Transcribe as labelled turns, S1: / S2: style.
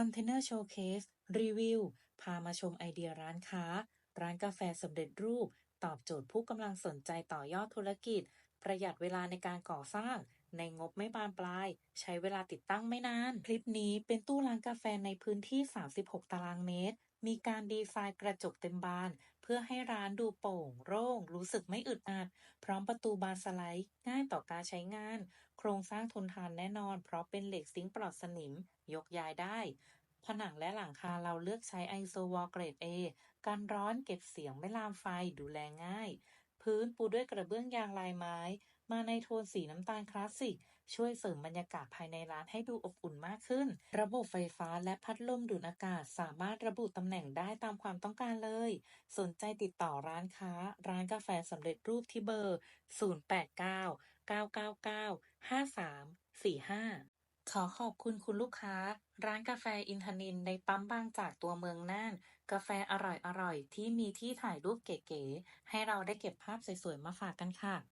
S1: คอนเทนเนอร์โชว์เคสรีวิว พามาชมไอเดียร้านค้า ร้านกาแฟสำเร็จรูป ตอบโจทย์ผู้กำลังสนใจต่อยอดธุรกิจ ประหยัดเวลาในการก่อสร้าง ในงบไม่บานปลาย ใช้เวลาติดตั้งไม่นาน คลิปนี้เป็นตู้ร้านกาแฟในพื้นที่ 36 ตารางเมตร มีการดีไซน์กระจกเต็มบาน เพื่อให้ร้านดูโปร่งโล่ง รู้สึกไม่อึดอัด พร้อมประตูบานสไลด์ ง่ายต่อการใช้งาน โครงสร้างทนทานแน่นอน เพราะเป็นเหล็กซิงค์ปลอดสนิม ยกย้ายได้ผนังและหลังคาเราเลือกใช้ไอโซวอลเกรด A กันร้อนเก็บเสียงไม่ลามไฟดูแลง่าย พื้นปูด้วยกระเบื้องยางลายไม้ มาในโทนสีน้ำตาลคลาสสิก ช่วยเสริมบรรยากาศภายในร้านให้ดูอบอุ่นมากขึ้น ระบบไฟฟ้าและพัดลมดูดอากาศสามารถระบุตำแหน่งได้ตามความต้องการเลย สนใจติดต่อร้านค้า ร้านกาแฟสำเร็จรูปที่เบอร์ 089 999 5345 ขอขอบคุณคุณลูกค้า ร้านกาแฟอินทนินในปั๊มบางจากตัวเมืองน่าน กาแฟอร่อยๆ ที่มีที่ถ่ายรูปเก๋ๆ ให้เราได้เก็บภาพสวยๆ มาฝากกันค่ะ